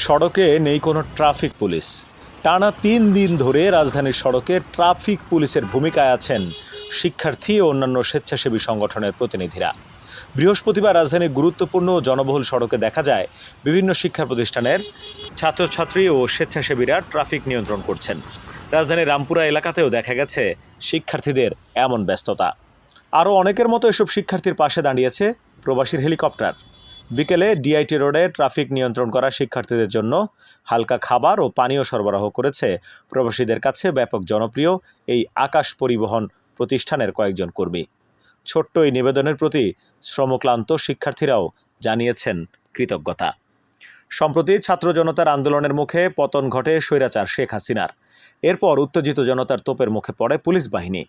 সড়কে নেই কোনো ট্রাফিক পুলিশ। টানা তিন দিন ধরে রাজধানীর সড়কে ট্রাফিক পুলিশের ভূমিকায় আছেন শিক্ষার্থী ও অন্যান্য স্বেচ্ছাসেবী সংগঠনের প্রতিনিধিরা। বৃহস্পতিবার রাজধানীর গুরুত্বপূর্ণ জনবহুল সড়কে দেখা যায় বিভিন্ন শিক্ষা প্রতিষ্ঠানের ছাত্রছাত্রী ও স্বেচ্ছাসেবীরা ট্রাফিক নিয়ন্ত্রণ করছেন। রাজধানীর রামপুরা এলাকাতেও দেখা গেছে শিক্ষার্থীদের এমন ব্যস্ততা। আরও অনেকের মতো এসব শিক্ষার্থীর পাশে দাঁড়িয়েছে প্রবাসীর হেলিকপ্টার। বিকেলে ডিআইটি রোডে ট্রাফিক নিয়ন্ত্রণ করা শিক্ষার্থীদের জন্য হালকা খাবার ও পানীয় সরবরাহ করেছে প্রবাসীদের কাছে ব্যাপক জনপ্রিয় এই আকাশ পরিবহন প্রতিষ্ঠানের কয়েকজন কর্মী। ছোট্ট এই নিবেদনের প্রতি শ্রমক্লান্ত শিক্ষার্থীরাও জানিয়েছেন কৃতজ্ঞতা। সম্প্রতি ছাত্র জনতার আন্দোলনের মুখে পতন ঘটে স্বৈরাচার শেখ হাসিনার। এরপর উত্তেজিত জনতার তোপের মুখে পড়ে পুলিশ বাহিনী।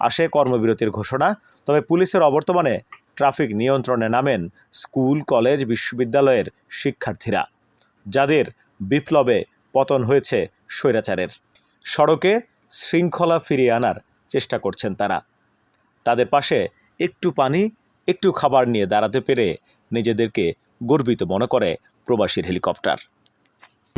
আসে কর্মবিরতির ঘোষণা, তবে পুলিশের অবর্তমানে ট্রাফিক নিয়ন্ত্রণে নামেন স্কুল, কলেজ, বিশ্ববিদ্যালয়ের শিক্ষার্থীরা, যাদের বিপ্লবে পতন হয়েছে স্বৈরাচারের। সড়কে শৃঙ্খলা ফিরিয়ে আনার চেষ্টা করছেন তারা। তাদের পাশে একটু পানি, একটু খাবার নিয়ে দাঁড়াতে পেরে নিজেদেরকে গর্বিত মনে করে প্রবাসীর হেলিকপ্টার।